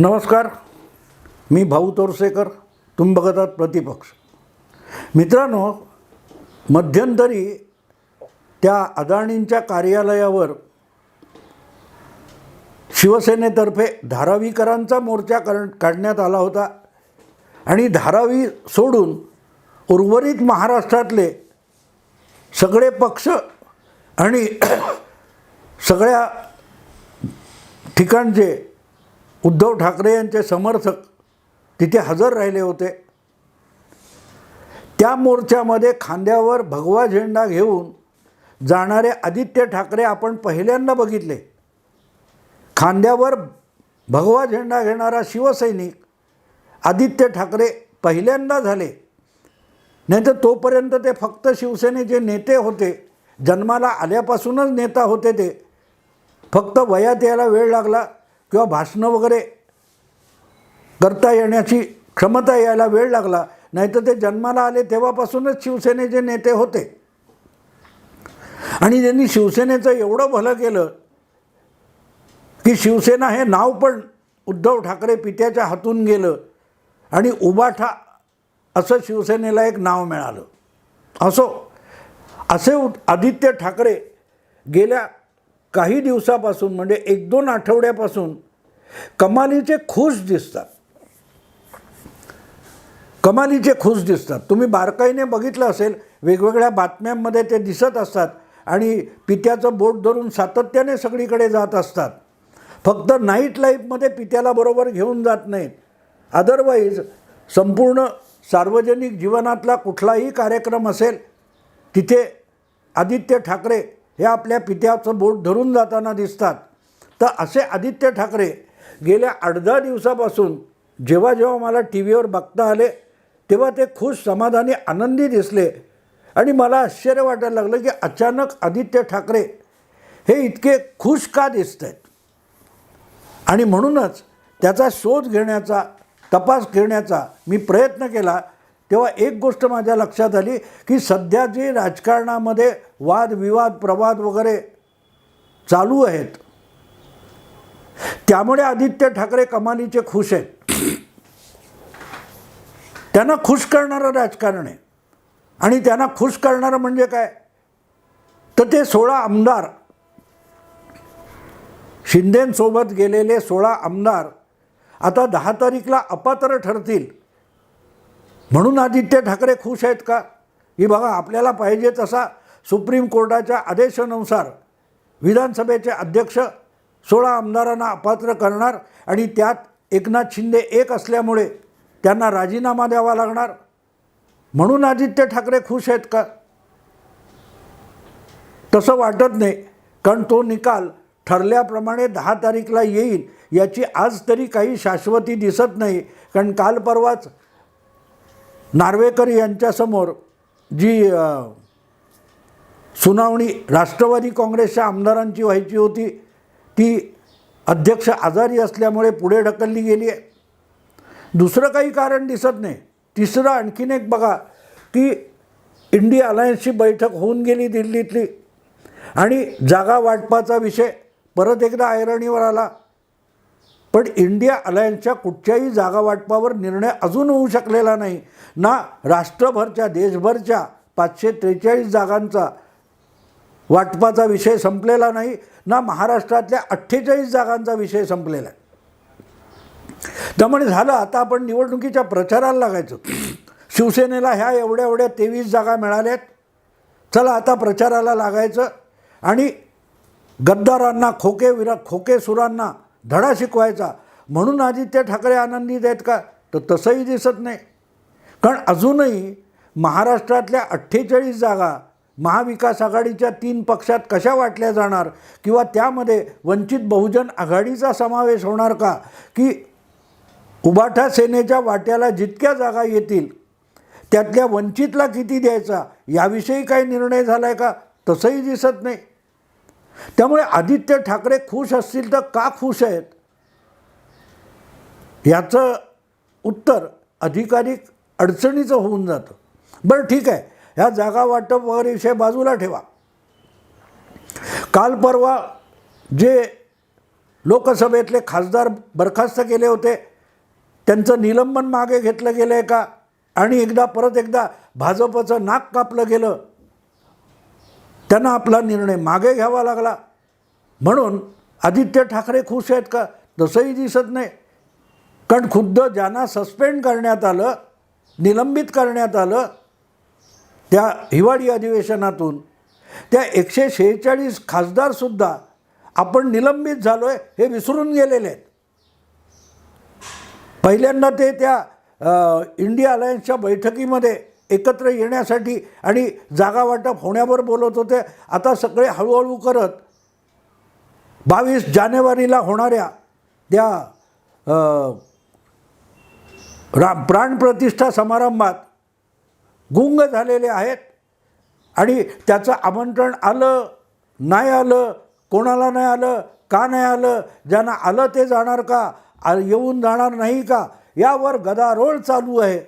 नमस्कार. मी भाऊ तोरसेकर तुम्ही बघत आहात प्रतिपक्ष. मित्रांनो मध्यंतरी त्या अदाणींच्या कार्यालयावर शिवसेनेतर्फे धारावीकरांचा मोर्चा कर काढण्यात आला होता. आणि धारावी सोडून उर्वरित महाराष्ट्रातले सगळे पक्ष आणि सगळ्या ठिकाणचे उद्धव ठाकरे यांचे समर्थक तिथे हजर राहिले होते. त्या मोर्चामध्ये खांद्यावर भगवा झेंडा घेऊन जाणारे आदित्य ठाकरे आपण पहिल्यांदा बघितले. खांद्यावर भगवा झेंडा घेणारा शिवसैनिक आदित्य ठाकरे पहिल्यांदा झाले. नाही तर तोपर्यंत ते फक्त शिवसेनेचे नेते होते जन्माला आल्यापासूनच नेता होते ते. फक्त वयात यायला वेळ लागला. किंवा भाषणं वगैरे करता येण्याची क्षमता यायला वेळ लागला. नाहीतर ते जन्माला आले तेव्हापासूनच शिवसेनेचे नेते होते. आणि त्यांनी शिवसेनेचं एवढं भलं केलं की शिवसेना हे नाव पण उद्धव ठाकरे पित्याच्या हातून गेलं आणि उबाठा असं शिवसेनेला एक नाव मिळालं. असो असे उ- आदित्य ठाकरे गेल्या काही दिवसापासून म्हणजे एक दोन आठवड्यापासून कमालीचे खुश दिसतात. कमालीचे खुश दिसतात. तुम्ही बारकाईने बघितलं असेल वेगवेगळ्या बातम्यांमध्ये ते दिसत असतात आणि पित्याचं बोट धरून सातत्याने सगळीकडे जात असतात. फक्त नाईट लाईफमध्ये पित्याला बरोबर घेऊन जात नाहीत. अदरवाईज संपूर्ण सार्वजनिक जीवनातला कुठलाही कार्यक्रम असेल तिथे आदित्य ठाकरे हे आपल्या पित्याचं बोट धरून जाताना दिसतात. तर असे आदित्य ठाकरे गेल्या अर्धा दिवसापासून जेव्हा जेव्हा मला टी व्हीवर बघता आले तेव्हा ते खुश समाधानी आनंदी दिसले. आणि मला आश्चर्य वाटायला लागलं की अचानक आदित्य ठाकरे हे इतके खुश का दिसत आहेत आणि म्हणूनच त्याचा शोध घेण्याचा तपास घेण्याचा मी प्रयत्न केला. तेव्हा एक गोष्ट माझ्या लक्षात आली की सध्या जे राजकारणामध्ये वादविवाद प्रवाद वगैरे चालू आहेत त्यामुळे आदित्य ठाकरे कमालीचे खुश आहेत. त्यांना खुश करणारं राजकारण आहे. आणि त्यांना खुश करणारं म्हणजे काय? तर ते सोळा आमदार शिंदेंसोबत गेलेले सोळा आमदार आता दहा तारीखला अपात्र ठरतील. म्हणून आदित्य ठाकरे खुश आहेत का? ही बघा आपल्याला पाहिजे तसा सुप्रीम कोर्टाच्या आदेशानुसार विधानसभेचे अध्यक्ष सोळा आमदारांना अपात्र करणार आणि त्यात एकनाथ शिंदे एक असल्यामुळे त्यांना राजीनामा द्यावा लागणार. म्हणून आदित्य ठाकरे खुश आहेत का? तसं वाटत नाही कारण तो निकाल ठरल्याप्रमाणे दहा तारीखला येईल याची आज तरी काही शाश्वती दिसत नाही कारण काल परवाच नार्वेकर यांच्यासमोर जी सुनावणी राष्ट्रवादी काँग्रेसच्या आमदारांची व्हायची होती ती अध्यक्ष आजारी असल्यामुळे पुढे ढकलली गेली आहे. दुसरं काही कारण दिसत नाही. तिसरं आणखीन एक बघा की इंडिया अलायन्सची बैठक होऊन गेली दिल्लीतली. आणि जागा वाटपाचा विषय परत एकदा ऐरणीवर आला. पण इंडिया अलायन्सच्या कुठच्याही जागा वाटपावर निर्णय अजून होऊ शकलेला नाही. ना राष्ट्रभरच्या देशभरच्या पाचशे त्रेचाळीस जागांचा वाटपाचा विषय संपलेला नाही ना महाराष्ट्रातल्या अठ्ठेचाळीस जागांचा विषय संपलेला आहे. त्यामुळे झालं आता आपण निवडणुकीच्या प्रचाराला लागायचो. शिवसेनेला ह्या एवढ्या एवढ्या तेवीस जागा मिळाल्यात. चला आता प्रचाराला लागायचं. आणि गद्दारांना खोके विरा खोके सुरांना धडा शिकवायचा. म्हणून आदित्य ठाकरे आनंदीत आहेत का? तर तसंही दिसत नाही. कारण अजूनही महाराष्ट्रातल्या अठ्ठेचाळीस जागा महाविकास आघाडीच्या तीन पक्षात कशा वाटल्या जाणार? किंवा त्यामध्ये वंचित बहुजन आघाडीचा समावेश होणार का? की उबाठा सेनेच्या वाट्याला जितक्या जागा येतील त्यातल्या वंचितला किती द्यायचा? याविषयी काही निर्णय झाला आहे का? तसंही दिसत नाही. त्यामुळे आदित्य ठाकरे खुश असतील तर का खुश आहेत? याचं उत्तर अधिकाधिक अडचणीचं होऊन जातं. बरं ठीक आहे. ह्या जागा वाटप वगैरे विषय बाजूला ठेवा. काल परवा जे लोकसभेतले खासदार बरखास्त केले होते त्यांचं निलंबन मागे घेतलं गेलं आहे का? आणि एकदा परत एकदा भाजपचं नाक कापलं गेलं. त्यांना आपला निर्णय मागे घ्यावा लागला. म्हणून आदित्य ठाकरे खुश आहेत का? तसंही दिसत नाही. कारण खुद्द ज्यांना सस्पेंड करण्यात आलं निलंबित करण्यात आलं त्या हिवाळी अधिवेशनातून त्या एकशे शेहेचाळीस खासदारसुद्धा आपण निलंबित झालो आहे हे विसरून गेलेले आहेत. पहिल्यांदा ते त्या इंडिया अलायन्सच्या बैठकीमध्ये एकत्र येण्यासाठी आणि जागा वाटप होण्यावर बोलत होते. आता सगळे हळूहळू करत बावीस जानेवारीला होणाऱ्या त्या रा प्राणप्रतिष्ठा समारंभात गुंग झालेले आहेत आणि त्याचं आमंत्रण आलं नाही आलं कोणाला नाही आलं का नाही आलं ज्यांना आलं ते जाणार का आ येऊन जाणार नाही का यावर गदारोळ चालू आहे.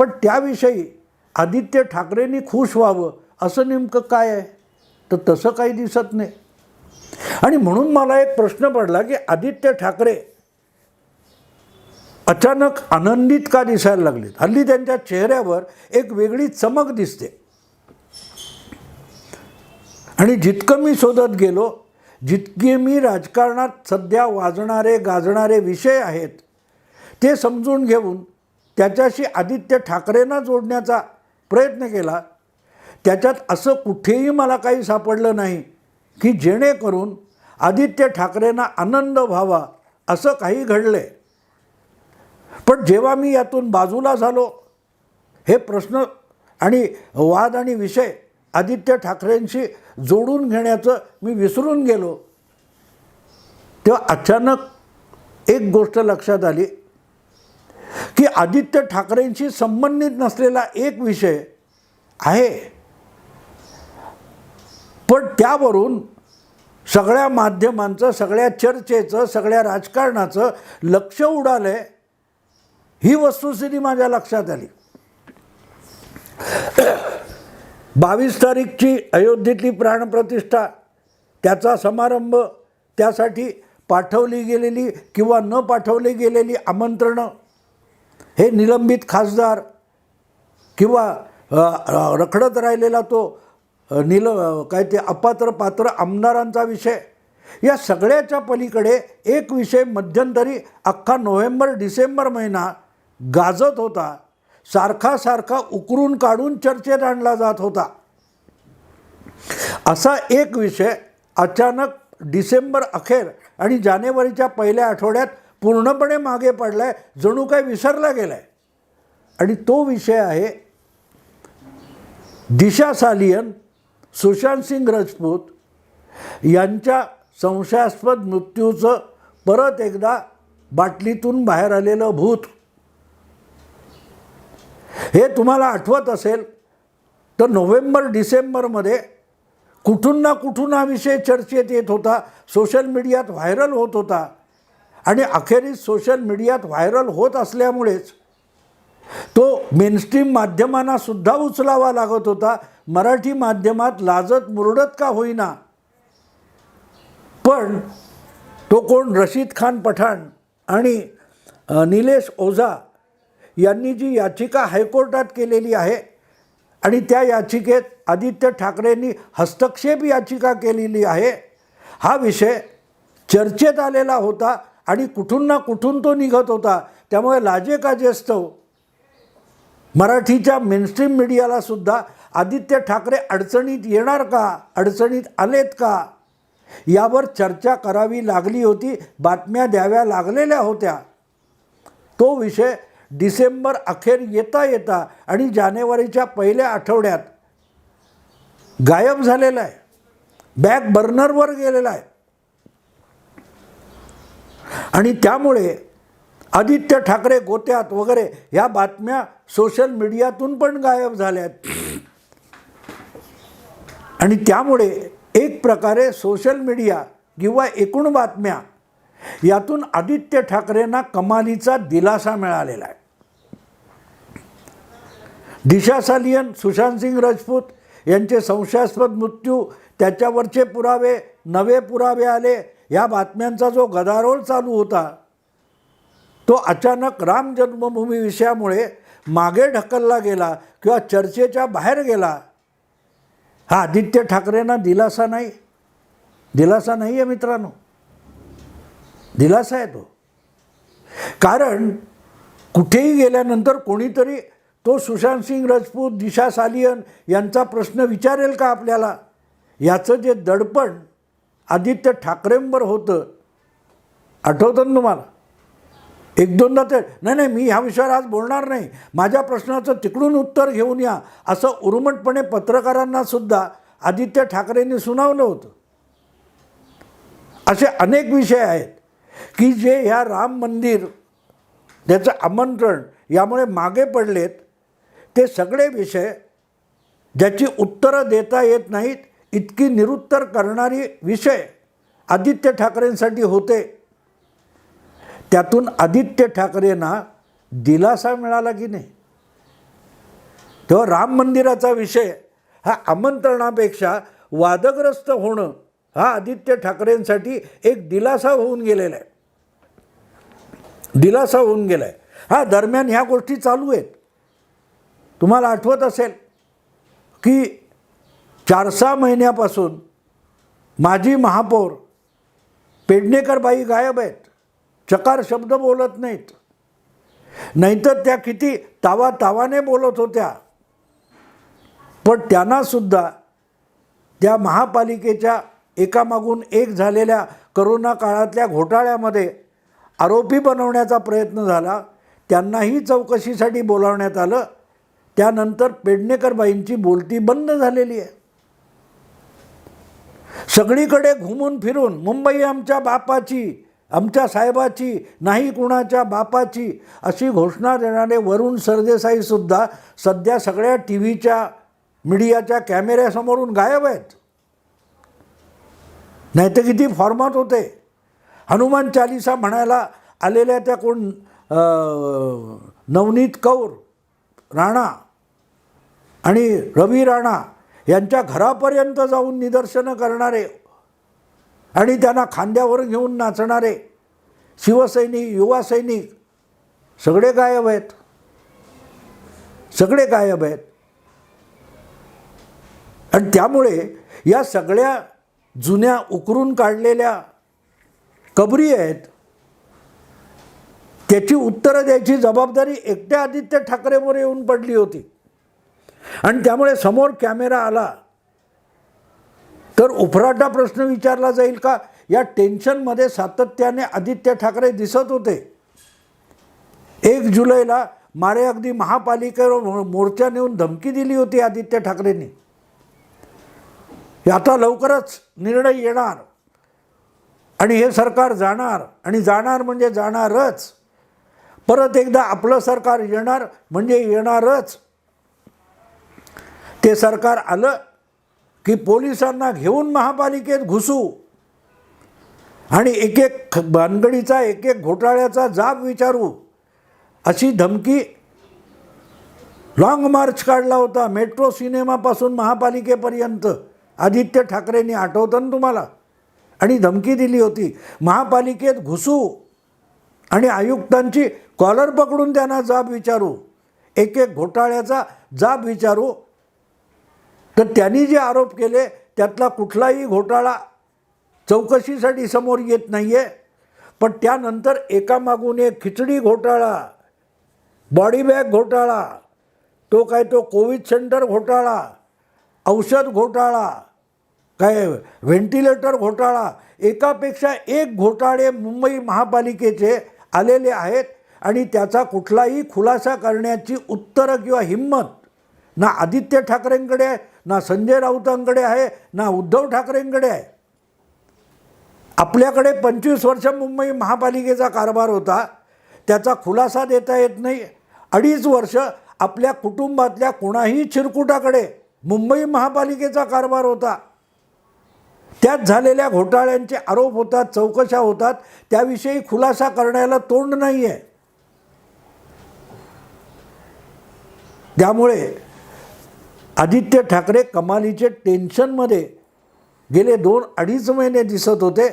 पण त्याविषयी आदित्य ठाकरेंनी खुश व्हावं असं नेमकं काय आहे? तर तसं काही दिसत नाही. आणि म्हणून मला एक प्रश्न पडला की आदित्य ठाकरे अचानक आनंदित का दिसायला लागलेत? हल्ली त्यांच्या चेहऱ्यावर एक वेगळी चमक दिसते. आणि जितकं मी शोधत गेलो जितके मी राजकारणात सध्या वाजणारे गाजणारे विषय आहेत ते समजून घेऊन त्याच्याशी आदित्य ठाकरेंना जोडण्याचा प्रयत्न केला. त्याच्यात असं कुठेही मला काही सापडलं नाही की जेणेकरून आदित्य ठाकरेंना आनंद व्हावा असं काही घडले पण जेव्हा मी यातून बाजूला झालो हे प्रश्न आणि वाद आणि विषय आदित्य ठाकरेंशी जोडून घेण्याचं मी विसरून गेलो तेव्हा अचानक एक गोष्ट लक्षात आली. की आदित्य ठाकरेंशी संबंधित नसलेला एक विषय आहे. पण त्यावरून सगळ्या माध्यमांचं सगळ्या चर्चेचं सगळ्या राजकारणाचं लक्ष उडालं आहे ही वस्तुस्थिती माझ्या लक्षात आली. बावीस तारीखची अयोध्येतली प्राणप्रतिष्ठा त्याचा समारंभ त्यासाठी पाठवली गेलेली किंवा न पाठवली गेलेली आमंत्रणं हे निलंबित खासदार किंवा रखडत राहिलेला तो निल काय ते अपात्र पात्र आमदारांचा विषय. या सगळ्याच्या पलीकडे एक विषय मध्यंतरी अख्खा नोव्हेंबर डिसेंबर महिना गाजत होता. सारखा सारखा उकरून काढून चर्चेत आणला जात होता. असा एक विषय अचानक डिसेंबर अखेर आणि जानेवारीच्या पहिल्या आठवड्यात पूर्णपणे मागे पडला आहे जणू काय विसरला गेला आहे आणि तो विषय आहे दिशा सालियन सुशांत सिंग राजपूत यांच्या संशयास्पद मृत्यूचं परत एकदा बाटलीतून बाहेर आलेलं भूत. हे तुम्हाला आठवत असेल तर नोव्हेंबर डिसेंबरमध्ये कुठून ना कुठून हा विषय चर्चेत येत होता सोशल मीडियात व्हायरल होत होता. आणि अखेरीस सोशल मीडियात व्हायरल होत असल्यामुळेच तो मेनस्ट्रीम माध्यमांना सुद्धा उचलावा लागत होता. मराठी माध्यमात लाजत मुरडत का होईना. पण तो कोण? रशीद खान पठाण आणि निलेश ओझा यांनी जी याचिका हायकोर्टात केलेली आहे आणि त्या याचिकेत आदित्य ठाकरेंनी हस्तक्षेप याचिका केलेली आहे. हा विषय चर्चेत आलेला होता. आणि कुठून ना कुठून तो निघत होता. त्यामुळे लाजे काजेस्तव मराठीच्या मेनस्ट्रीम मीडियालासुद्धा आदित्य ठाकरे अडचणीत येणार का? अडचणीत आलेत का? यावर चर्चा करावी लागली होती. बातम्या द्याव्या लागलेल्या होत्या. तो विषय डिसेंबर अखेर येता येता आणि जानेवारीच्या पहिल्या आठवड्यात गायब झालेला आहे. बॅक बर्नरवर गेलेला आहे. आणि त्यामुळे आदित्य ठाकरे गोत्यात वगैरे ह्या बातम्या सोशल मीडियातून पण गायब झाल्या आहेत आणि त्यामुळे एक प्रकारे सोशल मीडिया किंवा एकूण बातम्या यातून आदित्य ठाकरेंना कमालीचा दिलासा मिळालेला आहे. दिशा सालियन सुशांत सिंग राजपूत यांचे संशयास्पद मृत्यू त्याच्यावरचे पुरावे नवे पुरावे आले या बातम्यांचा जो गदारोळ चालू होता तो अचानक राम जन्मभूमी विषयामुळे मागे ढकलला गेला किंवा चर्चेच्या बाहेर गेला हा आदित्य ठाकरेंना दिलासा नाही. दिलासा नाही आहे मित्रांनो. दिलासा आहे तो कारण कुठेही गेल्यानंतर कोणीतरी तो सुशांत सिंग राजपूत दिशा सालियन यांचा प्रश्न विचारेल का आपल्याला? याचं जे दडपण आदित्य ठाकरेंवर होतं. आठवतं ना तुम्हाला? एक दोनदा ते नाही नाही मी ह्या विषयावर आज बोलणार नाही. माझ्या प्रश्नाचं तिकडून उत्तर घेऊन या. असं उर्मटपणे पत्रकारांना सुद्धा आदित्य ठाकरेंनी सुनावलं होतं. असे अनेक विषय आहेत की जे ह्या राम मंदिर त्याचं आमंत्रण यामुळे मागे पडलेत. ते सगळे विषय ज्याची उत्तरं देता येत नाहीत इतकी निरुत्तर करणारी विषय आदित्य ठाकरेंसाठी होते. त्यातून आदित्य ठाकरेंना दिलासा मिळाला की नाही? तेव्हा राम मंदिराचा विषय हा आमंत्रणापेक्षा वादग्रस्त होणं हा आदित्य ठाकरेंसाठी एक दिलासा होऊन गेलेला आहे. दिलासा होऊन गेला आहे. हा दरम्यान ह्या गोष्टी चालू आहेत. तुम्हाला आठवत असेल की चार सहा महिन्यापासून माजी महापौर पेडणेकरबाई गायब आहेत. चकार शब्द बोलत नाहीत. नाहीतर त्या किती तावा तावाने बोलत होत्या. पण त्यांनासुद्धा त्या महापालिकेच्या एकामागून एक झालेल्या करोना काळातल्या घोटाळ्यामध्ये आरोपी बनवण्याचा प्रयत्न झाला. त्यांनाही चौकशीसाठी बोलावण्यात आलं. त्यानंतर पेडणेकरबाईंची बोलती बंद झालेली आहे. सगळीकडे घुमून फिरून मुंबई आमच्या बापाची आमच्या साहेबाची नाही कुणाच्या बापाची अशी घोषणा देणारे वरुण सरदेसाईसुद्धा सध्या सगळ्या टी व्हीच्या मीडियाच्या कॅमेऱ्यासमोरून गायब आहेत. नाही तर किती फॉर्मात होते. हनुमान चालिसा म्हणायला आलेल्या त्या कोण नवनीत कौर राणा आणि रवी राणा यांच्या घरापर्यंत जाऊन निदर्शनं करणारे आणि त्यांना खांद्यावर घेऊन नाचणारे शिवसैनिक युवा सैनिक सगळे गायब आहेत. सगळे गायब आहेत. आणि त्यामुळे या सगळ्या जुन्या उकरून काढलेल्या कबरी आहेत त्याची उत्तरं द्यायची जबाबदारी एकट्या आदित्य ठाकरेवर येऊन पडली होती. आणि त्यामुळे समोर कॅमेरा आला तर उफराटा प्रश्न विचारला जाईल का? या टेन्शनमध्ये सातत्याने आदित्य ठाकरे दिसत होते. एक जुलैला मारे अगदी महापालिकेवर मोर्चा नेऊन धमकी दिली होती आदित्य ठाकरेंनी. आता लवकरच निर्णय येणार. आणि हे सरकार जाणार आणि जाणार म्हणजे जाणारच. परत एकदा आपलं सरकार येणार म्हणजे येणारच. ते सरकार आलं की पोलिसांना घेऊन महापालिकेत घुसू. आणि एक एक भानगडीचा एक एक घोटाळ्याचा जाब विचारू. अशी धमकी लाँग मार्च काढला होता मेट्रो सिनेमापासून महापालिकेपर्यंत. आदित्य ठाकरेंनी आठवतं ना तुम्हाला? आणि धमकी दिली होती महापालिकेत घुसू आणि आयुक्तांची कॉलर पकडून त्यांना जाब विचारू. एक एक घोटाळ्याचा जाब विचारू तर त्यांनी जे आरोप केले त्यातला कुठलाही घोटाळा चौकशीसाठी समोर येत नाही आहे पण त्यानंतर एकामागून एक खिचडी घोटाळा बॉडी बॅग घोटाळा तो काय तो कोविड सेंटर घोटाळा औषध घोटाळा काय व्हेंटिलेटर घोटाळा एकापेक्षा एक घोटाळे मुंबई महापालिकेचे आलेले आहेत आणि त्याचा कुठलाही खुलासा करण्याची उत्तरं किंवा हिंमत ना आदित्य ठाकरेंकडे आहे ना संजय राऊतांकडे आहे ना उद्धव ठाकरेंकडे आहे. आपल्याकडे पंचवीस वर्ष मुंबई महापालिकेचा कारभार होता त्याचा खुलासा देता येत नाही. अडीच वर्ष आपल्या कुटुंबातल्या कोणाही चिरकुटाकडे मुंबई महापालिकेचा कारभार होता. त्यात झालेल्या घोटाळ्यांचे आरोप होतात चौकशा होतात त्याविषयी खुलासा करण्याला तोंड नाही आहे त्यामुळे आदित्य ठाकरे कमालीचे टेन्शनमध्ये गेले दोन अडीच महिने दिसत होते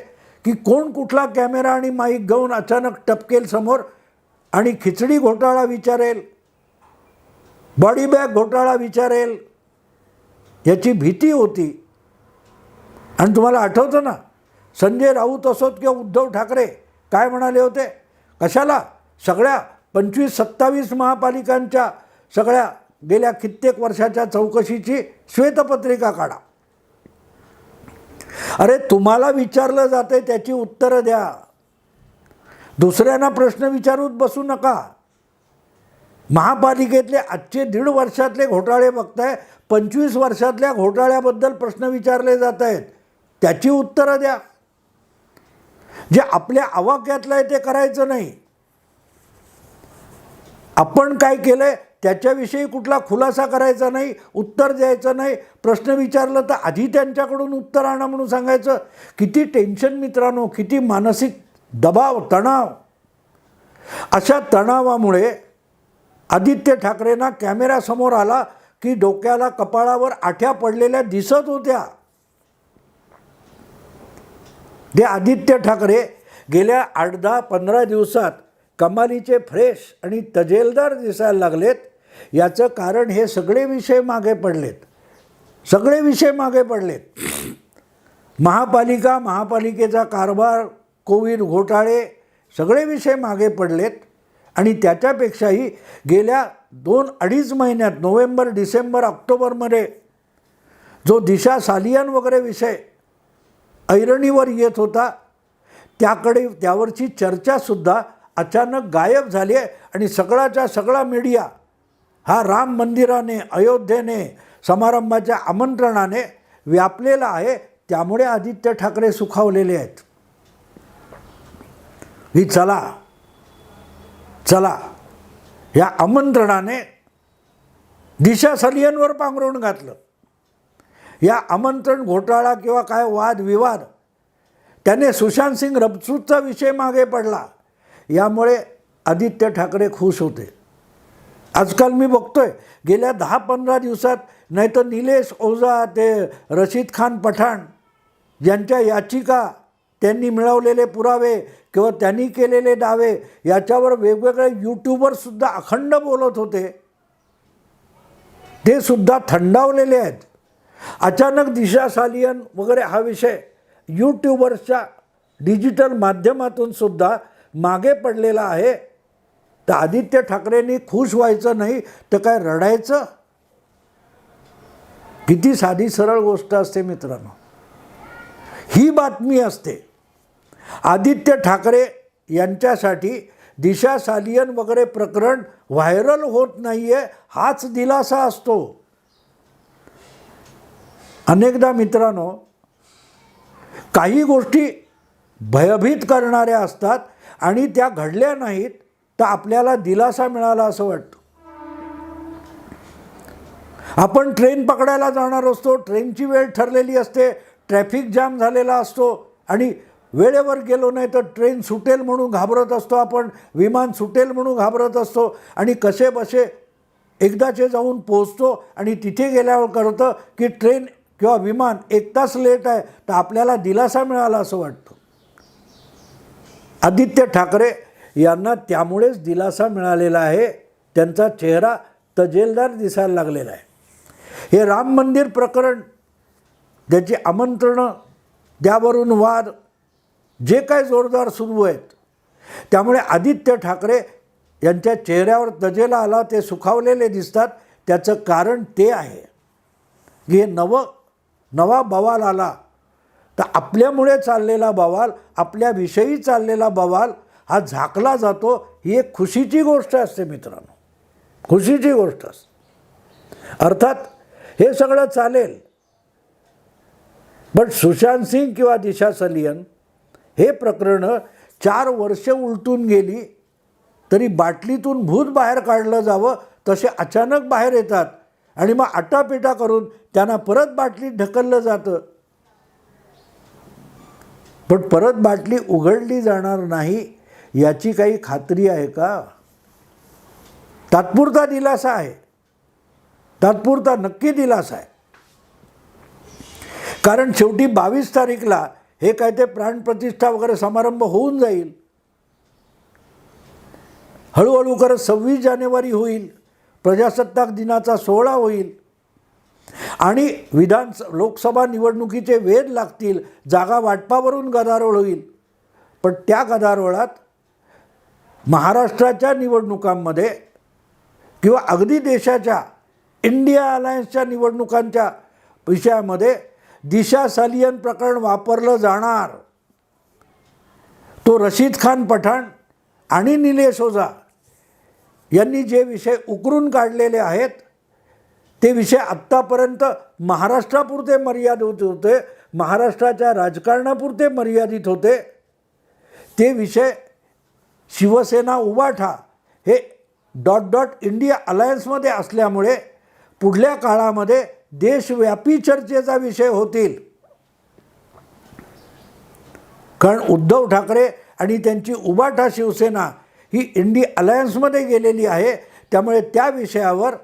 की कोण कुठला कॅमेरा आणि माईक घेऊन अचानक टपकेल समोर आणि खिचडी घोटाळा विचारेल बॉडी बॅग घोटाळा विचारेल याची भीती होती. आणि तुम्हाला आठवतं ना संजय राऊत असोत किंवा उद्धव ठाकरे काय म्हणाले होते? कशाला? सगळ्या पंचवीस सत्तावीस महापालिकांच्या सगळ्या गेल्या कित्येक वर्षाच्या चौकशीची श्वेतपत्रिका काढा. अरे तुम्हाला विचारलं जाते त्याची उत्तरं द्या. दुसऱ्यांना प्रश्न विचारूत बसू नका. महापालिकेतले आजचे दीड वर्षातले घोटाळे बघताय पंचवीस वर्षातल्या घोटाळ्याबद्दल प्रश्न विचारले जात आहेत त्याची उत्तरं द्या. जे आपल्या आवाक्यातलं आहे ते करायचं नाही. आपण काय केलंय? त्याच्याविषयी कुठला खुलासा करायचा नाही उत्तर द्यायचं नाही. प्रश्न विचारलं तर आधी त्यांच्याकडून उत्तर आणा म्हणून सांगायचं. किती टेन्शन मित्रांनो किती मानसिक दबाव तणाव. अशा तणावामुळे आदित्य ठाकरेंना कॅमेऱ्यासमोर आला की डोक्याला कपाळावर आठ्या पडलेल्या दिसत होत्या. ते आदित्य ठाकरे गेल्या आठ दहा पंधरा दिवसात कमालीचे फ्रेश आणि तजेलदार दिसायला लागलेत. याचं कारण हे सगळे विषय मागे पडलेत. सगळे विषय मागे पडलेत. महापालिका महापालिकेचा कारभार कोविड घोटाळे सगळे विषय मागे पडलेत. आणि त्याच्यापेक्षाही गेल्या दोन अडीच महिन्यात नोव्हेंबर डिसेंबर ऑक्टोबरमध्ये जो दिशा सालियान वगैरे विषय ऐरणीवर येत होता त्याकडे त्यावरची चर्चासुद्धा अचानक गायब झाली आहे. आणि सगळाच्या सगळा मीडिया हा राम मंदिराने अयोध्येने समारंभाच्या आमंत्रणाने व्यापलेला आहे. त्यामुळे आदित्य ठाकरे सुखावलेले आहेत. ही चला चला या आमंत्रणाने दिशा सलियनवर पांघरून घातलं. या आमंत्रण घोटाळा किंवा काय वादविवाद त्याने सुशांत सिंग रजपूतचा विषय मागे पडला. यामुळे आदित्य ठाकरे खुश होते. आजकाल मी बघतोय गेल्या दहा पंधरा दिवसात नाही तर निलेश ओझा ते रशीद खान पठाण यांच्या याचिका त्यांनी मिळवलेले पुरावे किंवा त्यांनी केलेले दावे याच्यावर वेगवेगळे यूट्यूबरसुद्धा अखंड बोलत होते. ते सुद्धा थंडावलेले आहेत. अचानक दिशा सालियन वगैरे हा विषय यूट्यूबर्सच्या डिजिटल माध्यमातून सुद्धा मागे पडलेला आहे. तर आदित्य ठाकरेंनी खुश व्हायचं नाही तर काय रडायचं? किती साधी सरळ गोष्ट असते मित्रांनो. ही बातमी असते. आदित्य ठाकरे यांच्यासाठी दिशा सालियन वगैरे प्रकरण व्हायरल होत नाही आहे हाच दिलासा असतो. अनेकदा मित्रांनो काही गोष्टी भयभीत करणाऱ्या असतात आणि त्या घडल्या नाहीत तर आपल्याला दिलासा मिळाला असं वाटतं. आपण ट्रेन पकडायला जाणार असतो ट्रेनची वेळ ठरलेली असते ट्रॅफिक जाम झालेला असतो आणि वेळेवर गेलो नाही तर ट्रेन सुटेल म्हणून घाबरत असतो आपण विमान सुटेल म्हणून घाबरत असतो आणि कसे बसे एकदाचे जाऊन पोचतो आणि तिथे गेल्यावर कळतं की ट्रेन किंवा विमान एक तास लेट आहे तर आपल्याला दिलासा मिळाला असं वाटतं. आदित्य ठाकरे यांना त्यामुळेच दिलासा मिळालेला आहे. त्यांचा चेहरा तजेलदार दिसायला लागलेला आहे. हे राम मंदिर प्रकरण त्याची आमंत्रणं त्यावरून वाद जे काय जोरदार सुरू आहेत त्यामुळे आदित्य ठाकरे यांच्या चेहऱ्यावर तजेला आला ते सुखावलेले दिसतात. त्याचं कारण ते आहे. की हे नवं नवा बवाल आला तर आपल्यामुळे चाललेला बवाल आपल्याविषयी चाललेला बवाल हा झाकला जातो ही एक खुशीची गोष्ट असते मित्रांनो. खुशीची गोष्ट असते. अर्थात हे सगळं चालेल. पण सुशांत सिंग किंवा दिशा सलियन हे प्रकरणं चार वर्ष उलटून गेली तरी बाटलीतून भूत बाहेर काढलं जावं तसे अचानक बाहेर येतात आणि मग आटापिटा करून त्यांना परत बाटलीत ढकललं जातं. पण परत बाटली उघडली जाणार नाही याची काही खात्री आहे का? तात्पुरता दिलासा आहे. तात्पुरता नक्की दिलासा आहे. कारण शेवटी बावीस तारीखला हे काय ते प्राणप्रतिष्ठा वगैरे समारंभ होऊन जाईल. हळूहळू करत सव्वीस जानेवारी होईल. प्रजासत्ताक दिनाचा सोहळा होईल. आणि विधान लोकसभा निवडणुकीचे वेध लागतील. जागा वाटपावरून गदारोळ होईल. पण त्या गदारोळात महाराष्ट्राच्या निवडणुकांमध्ये किंवा अगदी देशाच्या इंडिया अलायन्सच्या निवडणुकांच्या विषयामध्ये दिशा सालियन प्रकरण वापरलं जाणार. तो रशीद खान पठाण आणि निलेश ओझा यांनी जे विषय उकरून काढलेले आहेत ते विषय आत्तापर्यंत महाराष्ट्रापुरते मर्यादित होते महाराष्ट्राच्या राजकारणापुरते मर्यादित होते. ते विषय शिवसेना उबाठा हे डॉट डॉट इंडिया अलायन्समध्ये असल्यामुळे पुढल्या काळामध्ये देशव्यापी चर्चेचा विषय होतील. कारण उद्धव ठाकरे आणि त्यांची उबाठा शिवसेना ही इंडी अलायन्समध्ये गेलेली आहे. त्यामुळे त्या विषयावर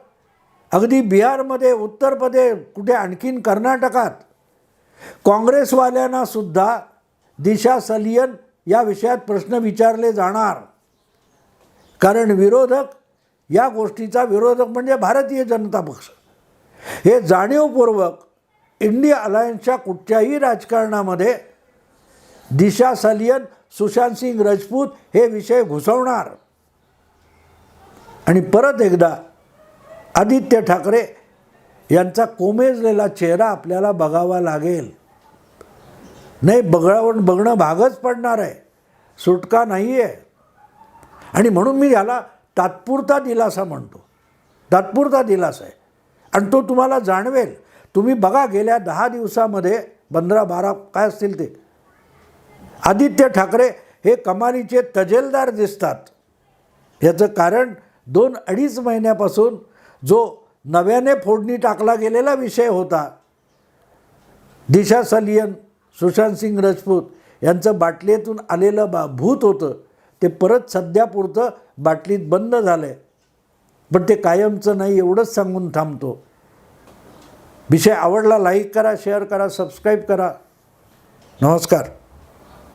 अगदी बिहारमध्ये उत्तर प्रदेश कुठे आणखीन कर्नाटकात काँग्रेसवाल्यांनासुद्धा दिशा सलियन या विषयात प्रश्न विचारले जाणार. कारण विरोधक या गोष्टीचा विरोधक म्हणजे भारतीय जनता पक्ष. हे जाणीवपूर्वक इंडिया अलायन्सच्या कुठच्याही राजकारणामध्ये दिशा सलियन सुशांत सिंग राजपूत हे विषय घुसवणार. आणि परत एकदा आदित्य ठाकरे यांचा कोमेजलेला चेहरा आपल्याला बघावा लागेल. नाही बघावून बघणं भागच पडणार आहे. सुटका नाही आहे आणि म्हणून मी ह्याला तात्पुरता दिलासा म्हणतो. तात्पुरता दिलासा आहे. आणि तो तुम्हाला जाणवेल. तुम्ही बघा गेल्या दहा दिवसामध्ये पंधरा बारा काय असतील ते. आदित्य ठाकरे हे कमालीचे तजेलदार दिसतात. याचं कारण दोन अडीच महिन्यापासून जो नव्याने फोडणी टाकला गेलेला विषय होता दिशा सलियन सुशांत सिंग राजपूत यांचं बाटलीतून आलेलं बा भूत होतं. ते परत सध्यापुरतं बाटलीत बंद झालं आहे पण ते कायमचं नाही एवढंच सांगून थांबतो. विषय आवडला लाईक करा शेअर करा सबस्क्राईब करा. नमस्कार.